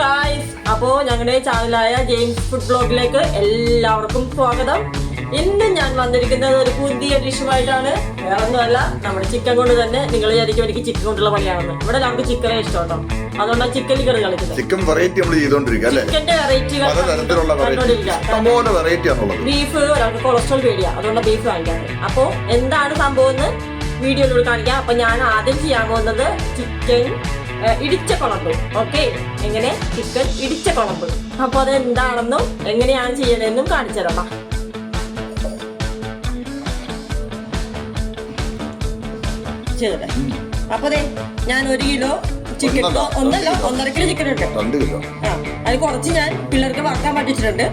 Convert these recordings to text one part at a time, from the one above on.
Guys അപ്പോ ഞങ്ങളുടെ ചാനലായ James food ബ്ലോഗിലേക്ക് എല്ലാവർക്കും സ്വാഗതം. ഇന്ന് ഞാൻ വന്നിരിക്കുന്നത് ഒരു പുതിയ ഡിഷുമായിട്ടാണ്. വേറൊന്നുമല്ല നമ്മുടെ ചിക്കൻ കൊണ്ട് തന്നെ നിങ്ങൾ വിചാരിക്കും എനിക്ക് ചിക്കൻ കൊണ്ടുള്ള പണിയാണെന്ന്. ഇവിടെ നമുക്ക് ചിക്കനെ ഇഷ്ടം കേട്ടോ. അതുകൊണ്ടാണ് ചിക്കൻ കറി കളിക്കുന്നത്. ചിക്കൻ വെറൈറ്റി നമ്മൾ ചെയ്തോണ്ടിരിക്കുക ചിക്കന്റെ വെറൈറ്റികൾ ബീഫ് ഒരാൾക്ക് കൊളസ്ട്രോൾ പേടിയാ. അതുകൊണ്ട് ബീഫ് വാങ്ങിക്കാറ്. അപ്പോ എന്താണ് സംഭവം എന്ന് വീഡിയോയിലൂടെ കാണിക്കാം. അപ്പൊ ഞാൻ ആദ്യം ചെയ്യാൻ പോകുന്നത് ചിക്കൻ ഇടിച്ച കുളമ്പ്. ഓക്കെ? എങ്ങനെ? ചിക്കൻ ഇടിച്ച കുളമ്പ്. അപ്പൊ അത് എന്താണെന്നും എങ്ങനെയാണ് ചെയ്യണമെന്നും കാണിച്ചു തരാം. അപ്പൊ അതെ ഞാൻ ഒരു കിലോ ചിക്കൻ ഒന്നല്ല. ഒന്നര കിലോ ചിക്കൻ ഉണ്ട് രണ്ട് കിലോ. ആ അത് കുറച്ച് ഞാൻ പിള്ളേർക്ക് വറക്കാൻ പറ്റിച്ചിട്ടുണ്ട്.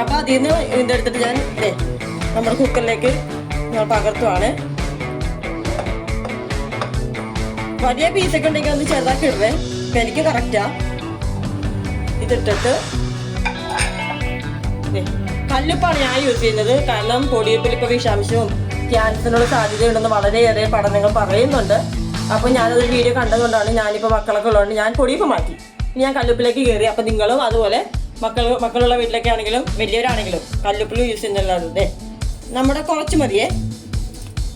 അപ്പൊ അതിൽ നിന്ന് ഇതെടുത്തിട്ട് ഞാൻ നമ്മുടെ കുക്കറിലേക്ക് പകർത്തുവാണ്. വലിയ പീസൊക്കെ ഉണ്ടെങ്കിൽ ഒന്ന് ചെറുതാക്കി ഇടുവേ അപ്പൊ എനിക്ക് കറക്റ്റാ ഇതിട്ടിട്ട്. കല്ലുപ്പാണ് ഞാൻ യൂസ് ചെയ്യുന്നത്. കാരണം പൊടിയപ്പിൽ ഇപ്പൊ വിഷാംശവും ക്യാൻസറിനുള്ള സാധ്യതയുണ്ടെന്ന് വളരെയേറെ പഠനങ്ങൾ പറയുന്നുണ്ട്. അപ്പൊ ഞാനത് വീഡിയോ കണ്ടതുകൊണ്ടാണ് ഞാനിപ്പോ മക്കളൊക്കെ ഉള്ളതുകൊണ്ട് ഞാൻ പൊടിയപ്പ് മാറ്റി. ഇനി ഞാൻ കല്ലുപ്പിലേക്ക് കയറി അപ്പൊ നിങ്ങളും അതുപോലെ മക്കൾ മക്കളുള്ള വീട്ടിലൊക്കെ ആണെങ്കിലും വലിയവരാണെങ്കിലും കല്ലുപ്പിൽ യൂസ് ചെയ്യുന്നുള്ളതേ നമ്മുടെ കുറച്ച് മതിയേ.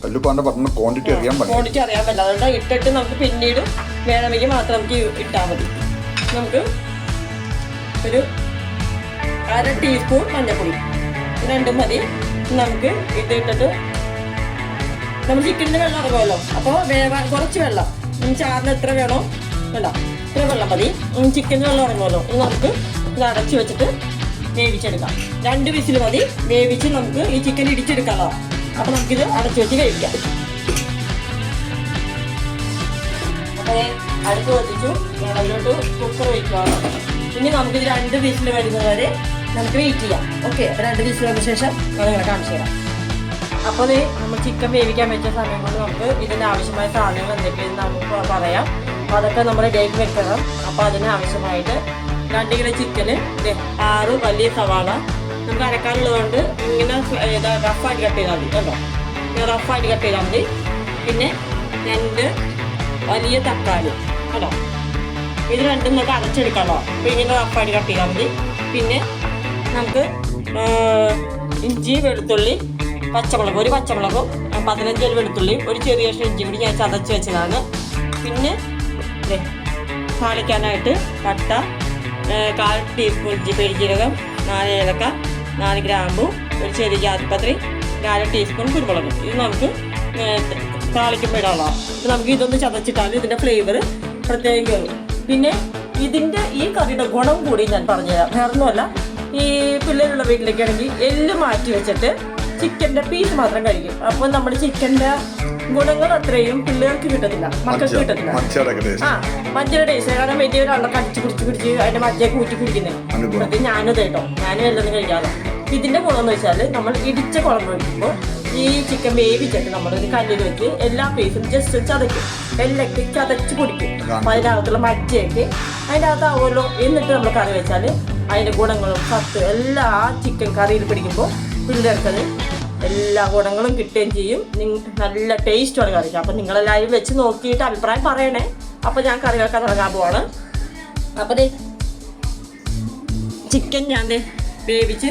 കല്ലുപ്പാന്റെ പറഞ്ഞ ക്വാണ്ടിറ്റി അറിയാൻ പറ്റില്ല ക്വാണ്ടിറ്റി അറിയാൻ പറ്റില്ല. അതുകൊണ്ട് ഇട്ടിട്ട് നമുക്ക് പിന്നീട് വേണമെങ്കിൽ മാത്രം നമുക്ക് ഇട്ടാൽ മതി. നമുക്ക് ഒരു അര ടീസ്പൂൺ മഞ്ഞൾപ്പൊടി. രണ്ടും മതി. നമുക്ക് ഇത് ഇട്ടിട്ട് നമ്മൾ ചിക്കന്റെ വെള്ളം ഇറങ്ങുമല്ലോ അപ്പോൾ വേവാൻ കുറച്ച് വെള്ളം. ഇനി ചാറിന് എത്ര വേണോ? വേണ്ട. ഇത്ര വെള്ളം മതി. ചിക്കന്റെ വെള്ളം ഇറങ്ങുമല്ലോ ഇത് നമുക്ക് ഇത് അടച്ചു വെച്ചിട്ട് വേവിച്ചെടുക്കാം. രണ്ട് വിസിൽ മതി. വേവിച്ച് നമുക്ക് ഈ ചിക്കൻ ഇടിച്ചെടുക്കാമല്ലോ അപ്പോൾ നമുക്കിത് അടച്ചു വെച്ച് കഴിക്കാം. അപ്പോൾ വെച്ചു കത്തിച്ചു ഞാൻ അതിലോട്ട് കുക്കർ വയ്ക്കുകയാണ് ഇനി നമുക്കിത് രണ്ട് വിസിൽ വരുന്നത് വരെ നമുക്ക് വെയിറ്റ് ചെയ്യാം. ഓക്കെ അപ്പോൾ രണ്ട് വന്ന ശേഷം നിങ്ങളെ കാണിച്ചു തരാം. അപ്പോൾ ദേ നമ്മൾ ചിക്കൻ വേവിക്കാൻ വെച്ച സമയം കൊണ്ട് നമുക്ക് ഇതിന് ആവശ്യമായ സാധനങ്ങൾ എന്തൊക്കെയെന്ന് നമുക്ക് പറയാം. അപ്പോൾ അതൊക്കെ നമ്മൾ ഡേക്ക് വെക്കണം. അപ്പോൾ അതിന് ആവശ്യമായിട്ട് രണ്ട് കിലോ ചിക്കന് ആറ് വലിയ സവാള നമുക്ക് അരക്കാനുള്ളതുകൊണ്ട് ഇങ്ങനെ റഫായിട്ട് കട്ട് ചെയ്താൽ മതി കേട്ടോ ഇങ്ങനെ റഫായിട്ട് കട്ട് ചെയ്താൽ മതി. പിന്നെ രണ്ട് വലിയ തക്കാളി കേട്ടോ ഇത് രണ്ടും നമുക്ക് അരച്ചെടുക്കാമല്ലോ അപ്പോൾ ഇങ്ങനെ റഫായിട്ട് കട്ട് ചെയ്താൽ മതി. പിന്നെ നമുക്ക് ഇഞ്ചി വെളുത്തുള്ളി പച്ചമുളക് ഒരു പച്ചമുളകും പതിനഞ്ച് വെളുത്തുള്ളി ഒരു ചെറിയ കഷ്ണം ഇഞ്ചി കൂടി ഞാൻ ചതച്ച് വെച്ചതാണ്. പിന്നെ താളിക്കാനായിട്ട് പട്ട കാൽ ടീസ്പൂൺ ഇഞ്ചി പെരിജീരകം നാല് ഏലക്ക നാല് ഗ്രാമ്പു ഒരു ചെറിയ ജാതിപത്രി നാല് ടീസ്പൂൺ കുരുമുളക്. ഇത് നമുക്ക് താളിക്കുമ്പോൾ ഇടാനുള്ളതാണ് ഇത് നമുക്ക് ഇതൊന്ന് ചതച്ചിട്ടാൽ ഇതിന്റെ ഫ്ലേവർ പ്രത്യേകം കയറും പിന്നെ ഇതിന്റെ ഈ കറിയുടെ ഗുണം കൂടി ഞാൻ പറഞ്ഞുതരാം. വേറൊന്നുമല്ല ഈ പിള്ളേരുള്ള വീട്ടിലേക്ക് ആണെങ്കിൽ എല്ല് മാറ്റി വെച്ചിട്ട് ചിക്കന്റെ പീസ് മാത്രം കഴിക്കും. അപ്പോൾ നമ്മുടെ ചിക്കന്റെ ഗുണങ്ങൾ അത്രയും പിള്ളേർക്ക് കിട്ടത്തില്ല. മക്കൾക്ക് കിട്ടത്തില്ല. ആ മഞ്ഞയുടെ ടേസ്റ്റ് കാരണം വലിയ ഒരാളൊക്കെ അടിച്ച് കുടിച്ച് കുടിച്ച് അതിന്റെ മജ്ജയൊക്കെ ഊറ്റി കുടിക്കുന്നത്. അത് ഞാനത് കേട്ടോ. ഞാനും എല്ലാം കഴിക്കാതെ ഇതിന്റെ ഗുണം എന്ന് വെച്ചാൽ നമ്മൾ ഇടിച്ച കുളമ്പ് വയ്ക്കുമ്പോൾ ഈ ചിക്കൻ വേവിച്ചിട്ട് നമ്മൾ ഒരു കല്ലിൽ വെച്ച് എല്ലാ പീസും ജസ്റ്റ് ചതയ്ക്കും. എല്ലൊക്കെ ചതച്ച് കുടിക്കും അപ്പൊ അതിനകത്തുള്ള മജ്ജയൊക്കെ അതിന്റെ അകത്താവുമല്ലോ എന്നിട്ട് നമ്മൾ കറി വെച്ചാൽ അതിന്റെ ഗുണങ്ങളും സത്ത് എല്ലാം ആ ചിക്കൻ കറിയിൽ പിടിക്കുമ്പോൾ പിള്ളേർക്കത് എല്ലാ ഗുണങ്ങളും കിട്ടുകയും ചെയ്യും. നല്ല ടേസ്റ്റുമാണ് കറിക്ക്. അപ്പം നിങ്ങളെല്ലാവരും വെച്ച് നോക്കിയിട്ട് അഭിപ്രായം പറയണേ. അപ്പം ഞാൻ കറി വെക്കാൻ തുടങ്ങാൻ പോവാണ്. അപ്പം ദേ ചിക്കൻ ഞാൻ വേവിച്ച്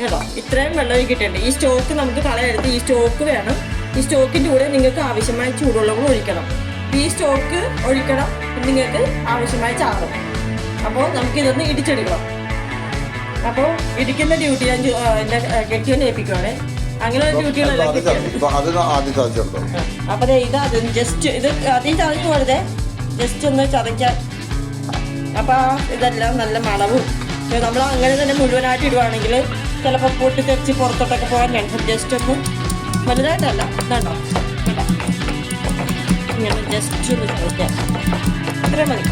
കേട്ടോ. ഇത്രയും വെള്ളം കിട്ടിയിട്ടുണ്ട്. ഈ സ്റ്റോക്ക് നമുക്ക് കളയെടുത്ത് ഈ സ്റ്റോക്ക് വേണം. ഈ സ്റ്റോക്കിന്റെ കൂടെ നിങ്ങൾക്ക് ആവശ്യമായ ചൂടുവെള്ളം കൂടെ ഒഴിക്കണം. ഈ സ്റ്റോക്ക് ഒഴിക്കണം നിങ്ങൾക്ക് ആവശ്യമായ ചാറും. അപ്പോൾ നമുക്ക് ഇതൊന്ന് ഇടിച്ചെടുക്കണം. അപ്പോൾ ഇടിക്കുന്ന ഡ്യൂട്ടി ഞാൻ എന്റെ കെട്ടിയോൻ ഏൽപ്പിക്കുവാണ്. അങ്ങനെ ഒരു ഡ്യൂട്ടികളെല്ലാം കിട്ടിയാണ് അപ്പൊ ഇത് അത് ജസ്റ്റ് ഇത് ആദ്യം ചതഞ്ഞു പോരുതേ. ജസ്റ്റ് ഒന്ന് ചതയ്ക്കാൻ അപ്പൊ ഇതെല്ലാം നല്ല മണവും. നമ്മൾ അങ്ങനെ തന്നെ മുഴുവനായിട്ട് ഇടുവാണെങ്കിൽ ചിലപ്പോൾ പൊട്ടി തെറിച്ച് പുറത്തോട്ടൊക്കെ പോകാൻ ചാൻസ് ജസ്റ്റ് ഒന്ന് വലുതായിട്ടല്ല. ഇതാണ്ടോ ഇതാ. ഇങ്ങനെ ജസ്റ്റ് ഒന്ന് ചതയ്ക്കാം. ഇത്രയും മതി.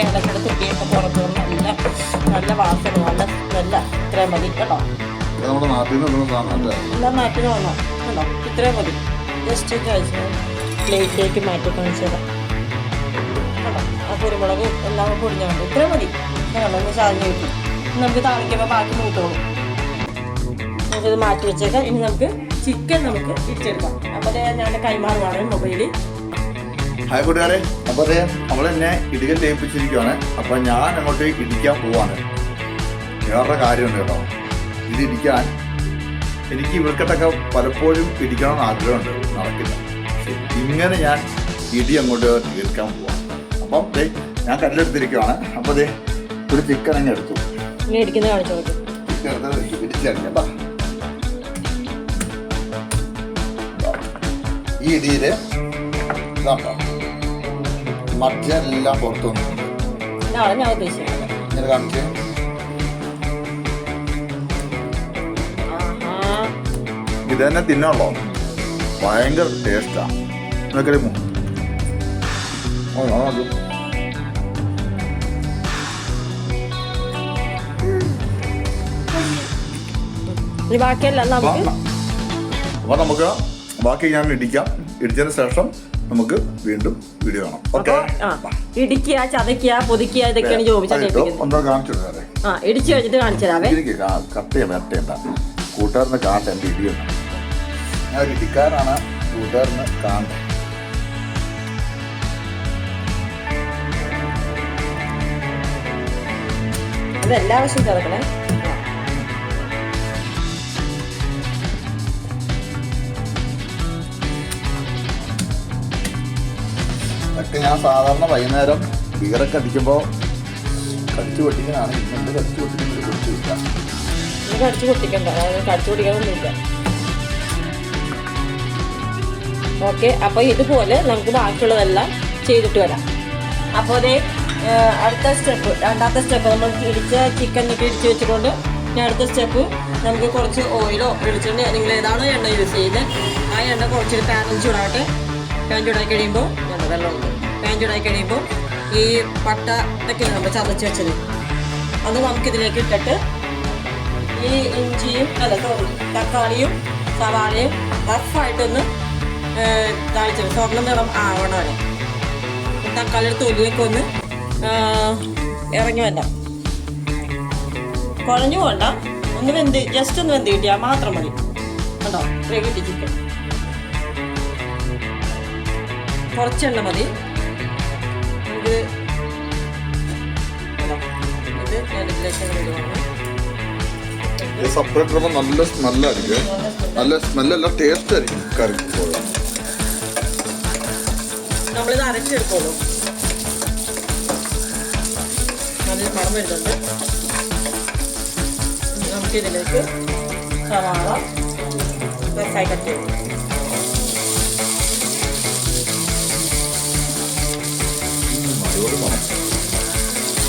ഏലക്കട തുട്ടിയൊക്കെ പുറത്തു നിന്ന് നല്ല നല്ല വാസന നല്ല നല്ല ഇത്രയും മതി കേട്ടോ? നമ്മുടെ നാട്ടിൽ നിന്ന് എല്ലാം മാറ്റി വന്നോ? കേട്ടോ ഇത്രയും മതി. ജസ്റ്റ് കഴിച്ച് പ്ലേറ്റിലേക്ക് മാറ്റി കാണിച്ചു തരാം. കേട്ടോ? ആ കുരുമുളക് എല്ലാം പൊടിഞ്ഞുണ്ട് ഇത്രയും മതി. ഒന്ന് ചാഞ്ഞ് കിട്ടും നമുക്ക് താളിക്കുമ്പോൾ ബാക്കി മൂത്തോളും. നമുക്കിത് മാറ്റി വെച്ചേക്കാം. ഇനി നമുക്ക് ചിക്കൻ നമുക്ക് ഇട്ടെടുക്കാം. അപ്പോൾ ഞാൻ കൈമാറുവാണ് മൊബൈലിൽ ഹായ് കൂട്ടുകാരെ. അപ്പൊ അതെ അവളെന്നെ ഇടുകൽ ഏൽപ്പിച്ചിരിക്കുവാണ് അപ്പൊ ഞാൻ അങ്ങോട്ട് ഇടിക്കാൻ പോവാണ്. വേറെ കാര്യമുണ്ട് കേട്ടോ. ഇത് ഇടിക്കാൻ എനിക്ക് ഇവർക്കിട്ടൊക്കെ പലപ്പോഴും ഇടിക്കണമെന്ന് ആഗ്രഹമുണ്ട്. നടക്കില്ല. ഇങ്ങനെ ഞാൻ ഇടി അങ്ങോട്ട് തീർക്കാൻ പോവാം അപ്പം ദേ ഞാൻ കല്ലെടുത്തിരിക്കുവാണ്. അപ്പൊ ദേ ഒരു ചിക്കൻ അങ്ങ് എടുത്തു. ഈ ഇടിക്കുന്നത് കാണിച്ചു മജ്ജെല്ലാം പുറത്തു വന്നിട്ടുണ്ട് ഞാൻ ഉദ്ദേശിച്ചത് ഇങ്ങനെ കാണിച്ച്. ആഹാ. ഇത് തന്നെ തിന്നുള്ളോ ഭയങ്കര ടേസ്റ്റാ നോക്കലേ ഓ നമുക്ക്? അപ്പൊ നമുക്ക് ബാക്കി ഞാൻ ഇടിക്കാം. ഇടിച്ചതിന് ശേഷം നമുക്ക് വീണ്ടും വീഡിയോ കാണാം. ഓക്കെ? ഇടിക്കുക ചതയ്ക്കുക പൊതിക്കുക ഇതൊക്കെയാണ് ജോബിച്ചാ കാണിച്ചു ആ ഇടിച്ചു കഴിഞ്ഞിട്ട് കാണിച്ചു തരാവേ. എനിക്ക് കട്ടയ വെട്ടേണ്ട കൂട്ടുകാരന് കാണണ്ട എന്റെ ഇടിയുണ്ട് ഞാൻ ഒരു ഇടിക്കാരാണ് കൂട്ടുകാരന് കാണണ്ട അത് എല്ലാ ചേർക്കണേ. ഒക്കെ ഞാൻ സാധാരണ വൈകുന്നേരം ബീറൊക്കെ അടിക്കുമ്പോൾ കടിച്ചു പൊട്ടിക്കുന്നതാണ് ഇന്നുണ്ട് കടിച്ചു പൊട്ടിക്കുന്നത് കൊടുത്തില്ല ഇത് കടിച്ചു ഓക്കെ അപ്പോൾ ഇതുപോലെ നമുക്ക് ബാക്കിയുള്ളതെല്ലാം ചെയ്തിട്ട് വരാം. അപ്പോൾ അതേ അടുത്ത സ്റ്റെപ്പ് രണ്ടാമത്തെ സ്റ്റെപ്പ് നമ്മൾ ഇടിച്ച ചിക്കൻ ഒക്കെ ഇടിച്ച് വെച്ചിട്ടുണ്ട്. ഇനി അടുത്ത സ്റ്റെപ്പ് നമുക്ക് കുറച്ച് ഓയിലോ വെളിച്ചെണ്ണ നിങ്ങൾ ഏതാണോ എണ്ണ യൂസ് ചെയ്ത് ആ എണ്ണ കുറച്ച് പാൻ ചൂടാകട്ടെ പാൻ ചൂടാക്കി കഴിയുമ്പോൾ വെള്ളം വെള്ളമുണ്ട് പാൻ ചൂടായി കഴിയുമ്പോൾ ഈ പട്ട ഇതൊക്കെ നമ്മൾ ചതച്ച് വെച്ചത്. അത് നമുക്കിതിലേക്ക് ഇട്ടിട്ട് ഈ ഇഞ്ചിയും അല്ല തക്കാളിയും സവാളയും റഫായിട്ടൊന്ന് താഴ്ച സ്വർണ നിറം ആവണം വരെ തക്കാളിയുടെ തൊലിയൊക്കെ ഒന്ന് ഇറങ്ങി വേണ്ട കുഴഞ്ഞു പോണ്ട. ഒന്ന് വെന്ത് ജസ്റ്റ് ഒന്ന് വെന്ത് കിട്ടിയാൽ മാത്രം മതി. ഇത്രയും കിട്ടി ചിക്കൻ കുറച്ചെണ്ണ മതി. ഇത്? ഇത് അങ്ങ് ഇടുവാണ്. ഇത് സെപ്പറേറ്റ് ഇടുമ്പോൾ നല്ല സ്മെല്ലായിരിക്കും നല്ല സ്മെല്ലല്ല ടേസ്റ്റ് ആയിരിക്കും കറി നമ്മളിത് അരച്ചെടുക്കുള്ളൂ നല്ല മണം വരുന്നുണ്ട്. നമുക്കിതിലേക്ക് സവാള രസായി കട്ട് ചെയ്യും അടിപൊളി മണം.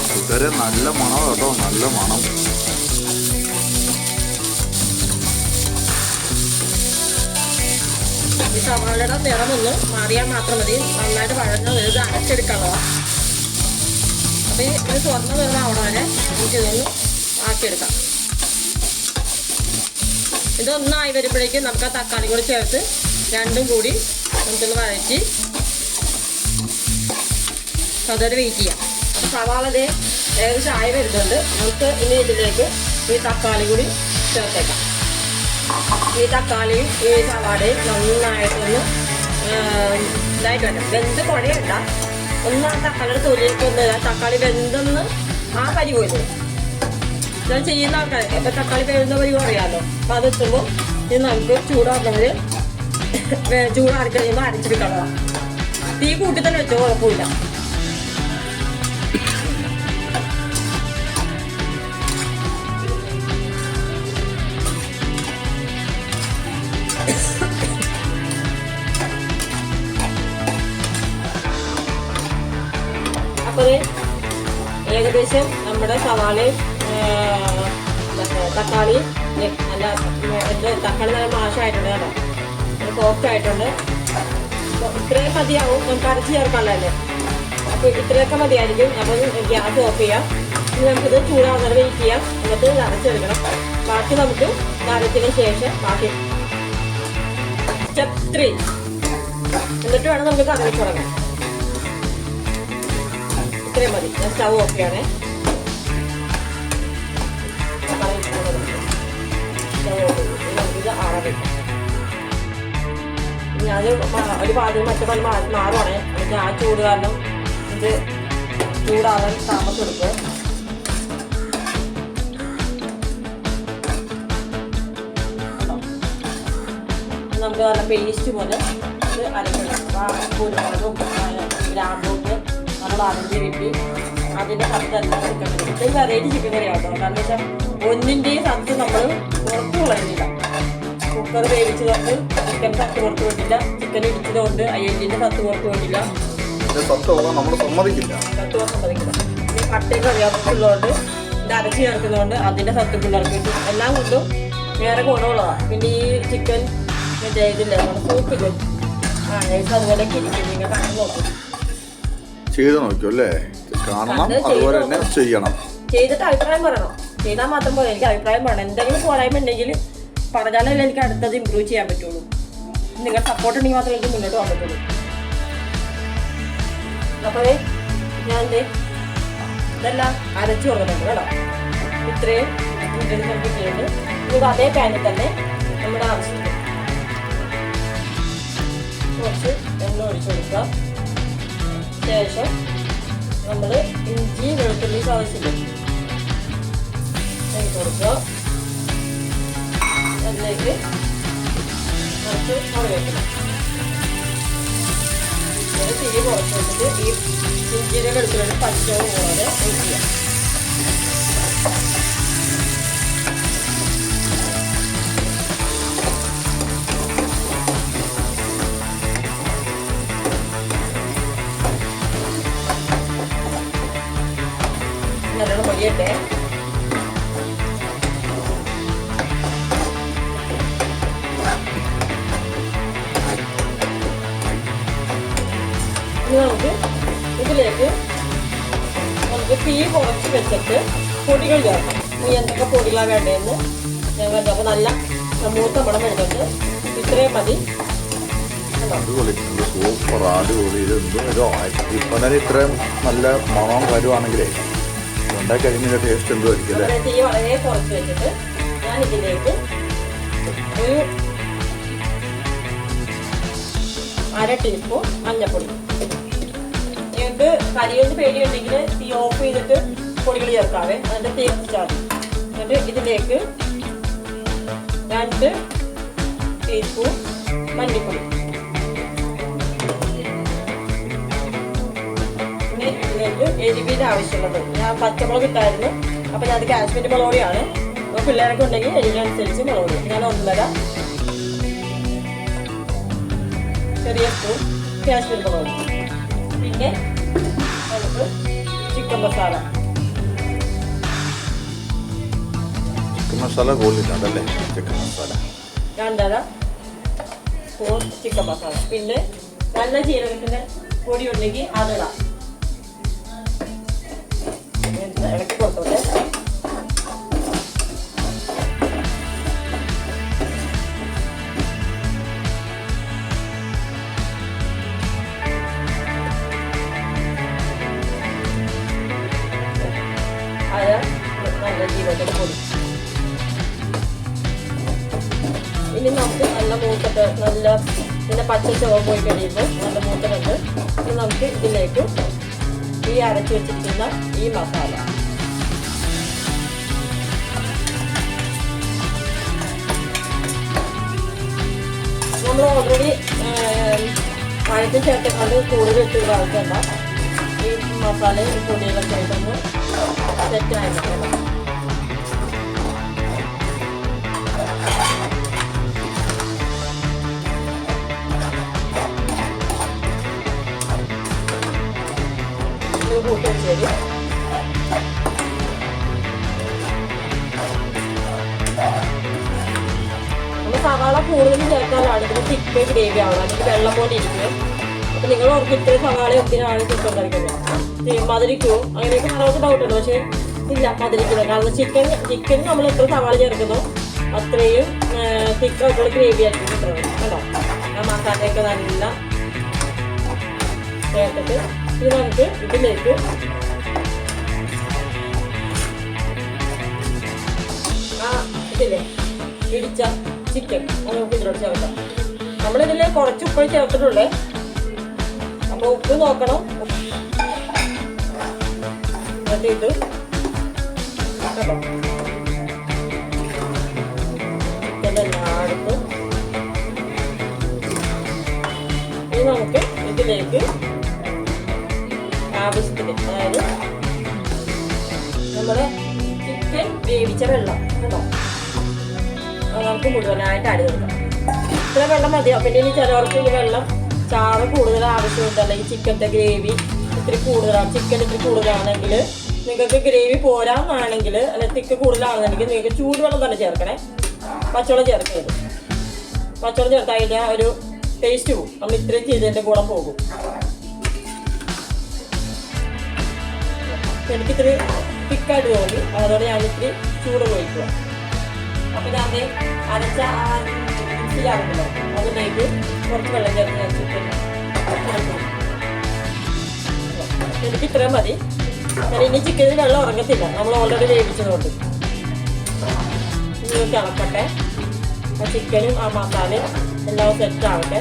കൂട്ടുകാരെ നല്ല മണം കേട്ടോ നല്ല മണം. ഈ സവാളയുടെ മാറിയാൽ മാത്രം മതി. നന്നായിട്ട് വഴഞ്ഞ ഇത് അരച്ചെടുക്കാനുള്ളതാണ് അപ്പോൾ ഇത് സ്വർണ നിറം ആവണ വരെ നമുക്കിതൊന്ന് ആക്കിയെടുക്കാം. ഇതൊന്നായി വരുമ്പോഴേക്കും നമുക്ക് ആ തക്കാളി കൂടി ചേർത്ത് രണ്ടും കൂടി നമുക്കൊന്ന് വഴറ്റി അതൊരു വെയിറ്റ് ചെയ്യാം. സവാള ദേ ഏകദേശം ആയി വരുന്നുണ്ട്. നമുക്ക് ഇനി ഇതിലേക്ക് ഈ തക്കാളി കൂടി ചേർത്തേക്കാം. ഈ തക്കാളിയും ഈ സവാളയും നന്നായിട്ടൊന്ന് ഇതായിട്ട് വരണം വെന്ത് കുഴയണ്ട. ഒന്ന് ആ തക്കാളിയുടെ തൊലിയൊക്കെ ഒന്ന് തക്കാളി വെന്തെന്ന് ആ കരി പോയത് ഞാൻ ചെയ്യുന്ന ആൾക്കാർ ഇപ്പൊ തക്കാളി വേവുന്ന പരി അറിയാമല്ലോ അപ്പൊ അത് എത്തുമ്പോൾ ഇത് നമുക്ക് ചൂടാക്കുന്നവര് ചൂടാറി കഴിയുമ്പോൾ അരച്ചെടുക്കണം തീ കൂട്ടി തന്നെ വെച്ചോ കുഴപ്പമില്ല. അപ്പോൾ ഏകദേശം നമ്മുടെ സവാളയും തക്കാളി നെ- അല്ല എന്ത് തക്കാളി നല്ല മാഷായിട്ടുണ്ട് കേട്ടോ. സോഫ്റ്റ് ആയിട്ടുണ്ട്. ഇത്രയും മതിയാവും. നമുക്ക് അരച്ച് ചേർക്കാനുള്ളതല്ലേ? അപ്പോൾ ഇത്രയൊക്കെ മതിയായിരിക്കും. അപ്പം ഗ്യാസ് ഓഫ് ചെയ്യാം. ഇനി നമുക്കിത് ചൂടാവുന്നത് വെയിറ്റ് ചെയ്യാം. എന്നിട്ട് അരച്ചെടുക്കണം. ബാക്കി നമുക്ക് ഇത് ശേഷം ബാക്കി സ്റ്റെപ്പ് ത്രീ എന്നിട്ട് വേണം നമുക്ക് കറി വെച്ച് തുടങ്ങാൻ. ഇത്രയും മതി. ഞാൻ സ്റ്റൗ ഓഫ് ചെയ്തു. ഇനി ഒരു മറ്റേ പല മാറുവാണേ. എന്നിട്ട് ആ ചൂട് കാരണം ഇത് ചൂടാകാൻ താമസം എടുക്കുക നമുക്ക് നല്ല പേസ്റ്റ് പോലെ അരക്കണം. ആ കുരുമുളകും ഗ്രാമ്പും നമ്മൾ അരഞ്ഞ് കിട്ടി അതിന്റെ സത്തെല്ലാം ചിക്കൻ കറി ഇത് വെറൈറ്റി ചിക്കൻ കറി ആട്ടോ കാരണം വെച്ചാൽ ഒന്നിന്റെയും സത്ത് നമ്മൾ പുറത്തു കളയുന്നില്ല. കുക്കർ വേവിച്ചതുകൊണ്ട് ചിക്കൻ സത്ത് പുറത്ത് പോയിട്ടില്ല. ചിക്കൻ ഇടിച്ചതുകൊണ്ട് അയ്യന്റെ സത്ത് പുറത്ത് ഇത് സത്ത് നമ്മൾ സമ്മതിക്കില്ല. സത്ത് സമ്മതിക്കില്ല. കട്ടയൊക്കെ അറിയാവുന്നതുകൊണ്ട് ഇത് അരച്ച് ചേർക്കുന്നതുകൊണ്ട് അതിന്റെ സത്ത് പിള്ളേർക്ക് കിട്ടും എല്ലാം കൊണ്ടും വേറെ ഗുണമുള്ളതാണ്. പിന്നെ ഈ ചിക്കൻ മറ്റേ ഇതില്ല നമ്മുടെ സൂപ്പില്ലേ ആ അതുപോലെയൊക്കെ ഇരിക്കും. നിങ്ങൾ കണ്ടു നോക്കും ചെയ്ത് നോക്കൂ അല്ലേ? കാണണം. അത് ചെയ്ത് അതുപോലെ തന്നെ ചെയ്യണം. ചെയ്തിട്ട് അഭിപ്രായം പറയണം. ചെയ്താൽ മാത്രം പോലെ എനിക്ക് അഭിപ്രായം പറയണം. എന്തെങ്കിലും പോരായ്മ ഉണ്ടെങ്കിൽ പറഞ്ഞാലല്ലേ എനിക്ക് അടുത്തത് ഇമ്പ്രൂവ് ചെയ്യാൻ പറ്റുള്ളൂ. നിങ്ങൾ സപ്പോർട്ട് ഉണ്ടെങ്കിൽ മാത്രമേ എനിക്ക് മുന്നോട്ട് പോകാൻ പറ്റുള്ളൂ. അപ്പോഴേ ഞാൻ ദേ ഇതെല്ലാം അരച്ചു കൊടുക്കുന്നുണ്ട് കേട്ടോ. ഇത്രയും ഇൻഗ്രീഡിയൻസ് നമുക്ക് അതേ പാനിൽ തന്നെ നമ്മുടെ ആവശ്യത്തിന് കുറച്ച് എണ്ണ ഒഴിച്ചു കൊടുക്കുക ശേഷം നമ്മൾ ഇഞ്ചി വെളുത്തുള്ളി ആവശ്യമില്ല കൊടുക്കുക അതിലേക്ക് കുറച്ച് വെക്കണം ഒരു കുറച്ച് വെച്ചിട്ട് ഈ ഇഞ്ചിയുടെ വെളുത്തുള്ളി പച്ചവും പോലെ ഒഴിക്കുക. മൊഴിയട്ടെ ഇനി നമുക്ക് ഇതിലേക്ക് നമുക്ക് തീ കുറച്ച് വെച്ചിട്ട് പൊടികൾ ചേർക്കാം. ഇനി എന്തൊക്കെ പൊടികളാണ് വേണ്ടതെന്ന് ഞങ്ങൾ അപ്പോൾ നല്ല മൂത്ത മണം വരുന്നുണ്ട് ഇത്രയും മതി. കണ്ടോ? സൂപ്പർ അടിപൊളി. ഇത് എന്തോ തന്നെ ഇത്രയും നല്ല മണവും കാര്യമാണെങ്കിലേ ഉണ്ടാക്കി ടേസ്റ്റ് എന്തോ അല്ലേ? തീ വളരെ കുറച്ച് വെച്ചിട്ട് ഞാൻ ഇതിലേക്ക് ഒരു അര ടീസ്പൂൺ മഞ്ഞൾപ്പൊടി നിങ്ങൾക്ക് കരിയൊന്ന് പേടിയുണ്ടെങ്കിൽ തീ ഓഫ് ചെയ്തിട്ട് പൊടികൾ ചേർക്കാവേ. അതിന്റെ തീ കത്തിച്ചാൽ മതി എന്നിട്ട് ഇതിലേക്ക് രണ്ട് ടീസ്പൂൺ മല്ലിപ്പൊടി ഇതിലേക്ക് എരിവിന് ആവശ്യമുള്ളത്. ഞാൻ പച്ചമുളക് ഇട്ടായിരുന്നു. അപ്പോൾ ഞാൻ അത് കാശ്മീരി മുളക് പൊടിയാണ് അപ്പോൾ പിള്ളേരൊക്കെ ഉണ്ടെങ്കിൽ എരിവിനനുസരിച്ച് മുളക് പൊടി ഞാൻ ഒന്നര ചെറിയ സ്പൂൺ കാശ്മീരി മുളക് പൊടി. പിന്നെ നമുക്ക് ചിക്കൻ മസാല. ചിക്കൻ മസാല കൂടുതലുണ്ടല്ലേ? ചിക്കൻ മസാല. രണ്ടര സ്പൂൺ ചിക്കൻ മസാല. പിന്നെ നല്ല ജീരകത്തിന്റെ പൊടി ഉണ്ടെങ്കിൽ അതിടാം ഇനി നമുക്ക് നല്ല മൂക്കത്ത് നല്ല പിന്നെ പച്ച ചുവ പോയി കഴിയുമ്പോൾ അരച്ച് വെച്ചിരിക്കുന്ന ഈ മസാല നമ്മൾ ഓൾറെഡി വഴറ്റി ചേർത്തുകൊണ്ട് കൂടുതൽ ഇട്ട് വഴറ്റണ്ട ഈ മസാലയും ഈ പൊടികളൊക്കെ ആയിട്ടൊന്ന് സെറ്റ് ആയിരിക്കണം കൂട്ടി സവാള കൂടുതൽ ചേർക്കാനാണ്. ഇതിന് തിക്ക് ഗ്രേവി ആവുക അല്ലെങ്കിൽ വെള്ളം പോലെ ഇരിക്കും. അപ്പൊ നിങ്ങൾ ഓർക്ക് ഇത്രയും സവാള എന്തിനാണ് ചിക്കൻ കഴിക്കുന്നത് മധുരിക്കുമോ അങ്ങനെയൊക്കെ നമുക്ക് ഡൗട്ട് ഉണ്ട്? പക്ഷേ ഇല്ല മധുരിക്കുന്നത് കാരണം ചിക്കൻ ചിക്കൻ നമ്മൾ എത്ര സവാള ചേർക്കുന്നോ അത്രയും തിക്ക് ആയിട്ടുള്ള ഗ്രേവി ആയിരിക്കും കിട്ടുന്നത്. കേട്ടോ ആ മസാലയൊക്കെ നല്ല ചേർത്തിട്ട് നമുക്ക് ഇതിലേക്ക്. ആ ഇടിച്ച ചിക്കൻ നമുക്ക് ഇതിലോട്ട് ചേർക്കാം. നമ്മളിതിൽ കുറച്ച് ഉപ്പ് ചേർത്തിട്ടുള്ളേ അപ്പൊ ഉപ്പ് നോക്കണം. എന്നിട്ട് കേട്ടോ ഇനി നമുക്ക് ഇതിലേക്ക് ആവശ്യത്തിന്. അതായത് നമ്മുടെ ചിക്കൻ വേവിച്ച വെള്ളം കേട്ടോ? നമുക്ക് മുഴുവനായിട്ട് അടി കൊടുക്കാം ഇത്ര വെള്ളം മതിയോ പിന്നെ ഇനി ചിലവർക്ക് ഈ വെള്ളം ചാറ് കൂടുതൽ ആവശ്യമുണ്ട്. അല്ലെങ്കിൽ ചിക്കന്റെ ഗ്രേവി ഇത്തിരി കൂടുതലാണ് ചിക്കൻ ഇത്തിരി കൂടുതലാണെങ്കിൽ നിങ്ങൾക്ക് ഗ്രേവി പോരാന്നാണെങ്കിൽ അല്ലെങ്കിൽ തിക്ക് കൂടുതലാണെന്നുണ്ടെങ്കിൽ നിങ്ങൾക്ക് ചൂടുവെള്ളം തന്നെ ചേർക്കണേ. പച്ചവെള്ളം ചേർക്കരുത്. പച്ചവെള്ളം ചേർത്താൽ അതിന്റെ ഒരു ടേസ്റ്റ് പോകും നമ്മൾ ഇത്രയും ചെയ്തതിന്റെ കൂടെ പോകും. എനിക്കിത്തിരി തിക്കായിട്ട് തോന്നി. അതോടെ ഞാൻ ഇത്തിരി ചൂട് പോയിക്കുക അപ്പം ഞാൻ അരച്ച ആ മിക്സിയിലാകുമല്ലോ അതിലേക്ക് കുറച്ച് വെള്ളം ചേർത്ത് ഞാൻ ചിക്കൻ. എനിക്ക് ഇത്രയും മതി. കാരണം ഇനി ചിക്കനിൽ വെള്ളം ഉറങ്ങത്തില്ല. നമ്മൾ ഓൾറെഡി വേവിച്ചതുകൊണ്ട്. ഇനി ഇളക്കട്ടെ ആ ചിക്കനും ആ മസാലയും എല്ലാം സെറ്റ് ആവട്ടെ.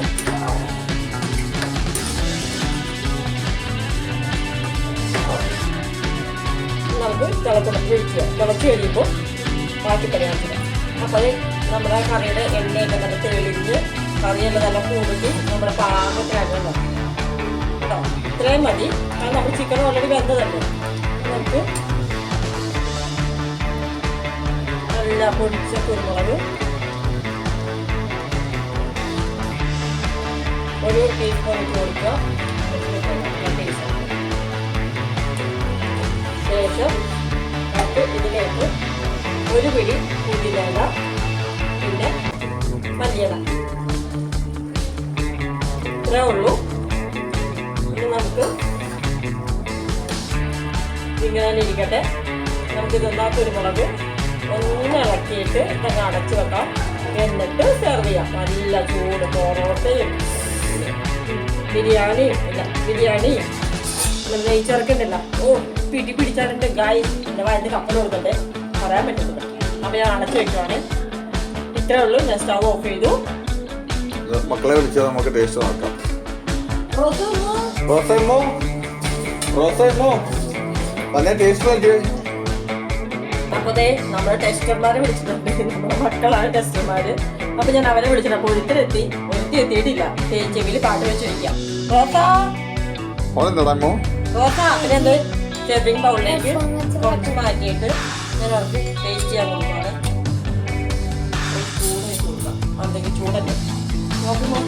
നമുക്ക് തിളക്കണം ഒഴിക്കുക തിളച്ച് കഴിയുമ്പോൾ ബാക്കി പരിപാടിക്കുക അപ്പോൾ നമ്മുടെ കറിയുടെ എണ്ണയൊക്കെ നല്ല തെളിഞ്ഞ് കറിയെല്ലാം നല്ല കൂടുതൽ നമ്മുടെ പാകത്തിനാകുമല്ലോ കേട്ടോ. ഇത്രയും മതി. കാരണം നമ്മൾ ചിക്കൻ ഓൾറെഡി വെന്തതല്ലേ. നമുക്ക് നല്ല പൊടിച്ച കുരുമുളക് ഒരു ടീസ്പൂൺ ഇട്ട് കൊടുക്കുക. ശേഷം നമുക്ക് ഇതിലേക്ക് ഒരു പിടി പുതിനയില പിന്നെ മല്ലിയില. ഇത്രേ ഉള്ളൂ. ഇനി നമുക്ക് ഇങ്ങനെ ഇരിക്കട്ടെ. നമുക്ക് നന്നാക്കി ഒരു മുളക്? ഒന്ന് ഇളക്കിയിട്ട് ഇതങ്ങ് അടച്ചു വെക്കാം. എന്നിട്ട് സെർവ് ചെയ്യാം. നല്ല ചൂട് പൊറോട്ടയും ബിരിയാണിയും ഇല്ല ബിരിയാണിയും. നെയ് ഓ പിടി പിടിച്ചാണിട്ട് ഗായ് എന്റെ വയറ്റിൽ കപ്പൽ കൊടുക്കട്ടെ പറയാൻ പറ്റുന്നത് അപ്പോൾ ഞാൻ അടച്ചു വെക്കുവാണ്. ഇത്രേ ഉള്ളൂ. ഞാൻ സ്റ്റവ് ഓഫ് ചെയ്തു. മക്കളെ വിളിച്ചാൽ നമുക്ക് ടേസ്റ്റ് നോക്കാം. റോസമ്മോ? റോസമ്മോ? തന്നെ ടേസ്റ്റ് നോക്കിയേ. അപ്പോൾ ദേ നമ്മുടെ ടെസ്റ്റർമാരെ വിളിച്ചിട്ടുണ്ട്. നമ്മുടെ മക്കളാണ് ടെസ്റ്റർമാർ അപ്പോൾ ഞാൻ അവരെ വിളിച്ചിട്ടുണ്ട് അപ്പോൾ ഒരുത്തരെത്തി. ഒരുത്തി എത്തിയിട്ടില്ല. ചെവിയിൽ പാട്ട് വെച്ചിരിക്കാം റോസാ? ഓനെന്താടാമോ റോസ അതിനെന്ത്? ചെറിയ ബൗളിലേക്ക് കുറച്ച് മാറ്റിയിട്ട് ഞാൻ അവർക്ക് ടേസ്റ്റ് ചെയ്യാൻ കൊടുക്കുകയാണ്. ചൂട് കൊടുക്കാം. അതെങ്കിൽ ചൂടല്ലേ? നോക്കുമോ?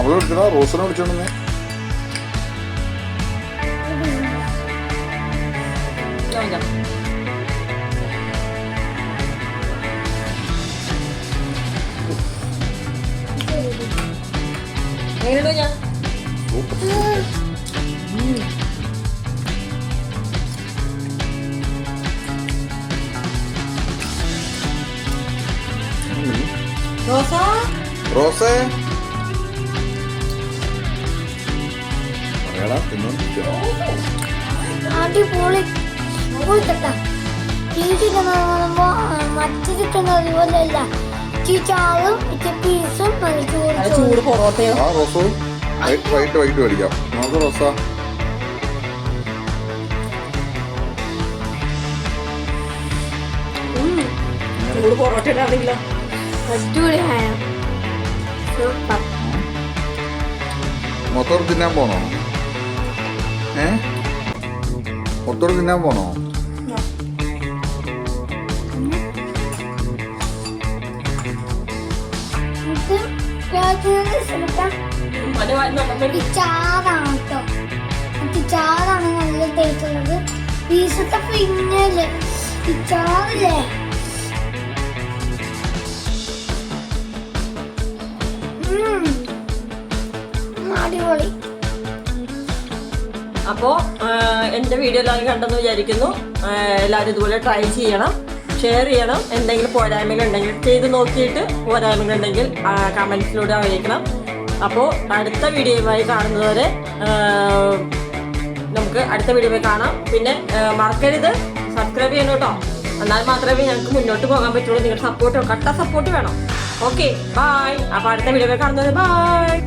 അവളെ വിളിക്കണോ റോസിനെ വിളിച്ചോണ്ടെന്നേ എങ്ങനെയുണ്ടോ ഞാൻ റോസ? റോസേ? പറയടാ തിന്നോണ്ടിരിക്കോ അടിപൊളി. പോയിട്ടാ ഈ ചിക്കൻ പറയുമ്പോ മറ്റു ചാറും പീസും ചൂട് പൊറോട്ടയോ. ആ റോസു. വൈകിട്ട് വൈകിട്ട് മേടിക്കാം. നമുക്ക് റോസ. ചൂട് പൊറോട്ടയുടെ ആണെങ്കിലോ? അടിപൊളിയായ. സൂപ്പർ. മൊത്തോട് തിന്നാൻ പോണോ? ഏ? മൊത്തോട് തിന്നാൻ പോണോ? രാജ്യത്തിന്റെ ശ്രമിക്കാം മറ്റേ ചാറാണ് കേട്ടോ ഈ ചാറാണ് നല്ല ടേസ്റ്റ് ഉള്ളത് പീസൊക്കെ പിന്നല്ലേ ഈ ചാറില്ലേ അടിപൊളി അപ്പോൾ എന്റെ വീഡിയോ എല്ലാവരും കണ്ടെന്ന് വിചാരിക്കുന്നു. എല്ലാവരും ഇതുപോലെ ട്രൈ ചെയ്യണം. ഷെയർ ചെയ്യണം. എന്തെങ്കിലും പോരായ്മകൾ ഉണ്ടെങ്കിൽ ചെയ്ത് നോക്കിയിട്ട് പോരായ്മകൾ ഉണ്ടെങ്കിൽ കമൻസിലൂടെ അറിയിക്കണം. അപ്പോൾ അടുത്ത വീഡിയോയുമായി കാണുന്നതുവരെ നമുക്ക് അടുത്ത വീഡിയോയിൽ കാണാം. പിന്നെ മറക്കരുത്. സബ്സ്ക്രൈബ് ചെയ്യണം കേട്ടോ. എന്നാൽ മാത്രമേ ഞങ്ങൾക്ക് മുന്നോട്ട് പോകാൻ പറ്റുള്ളൂ. നിങ്ങളുടെ സപ്പോർട്ട് കട്ട സപ്പോർട്ട് വേണം. ഓക്കെ ബായ് അപ്പോൾ അടുത്ത വീഡിയോയിൽ കാണുന്നത് ബായ്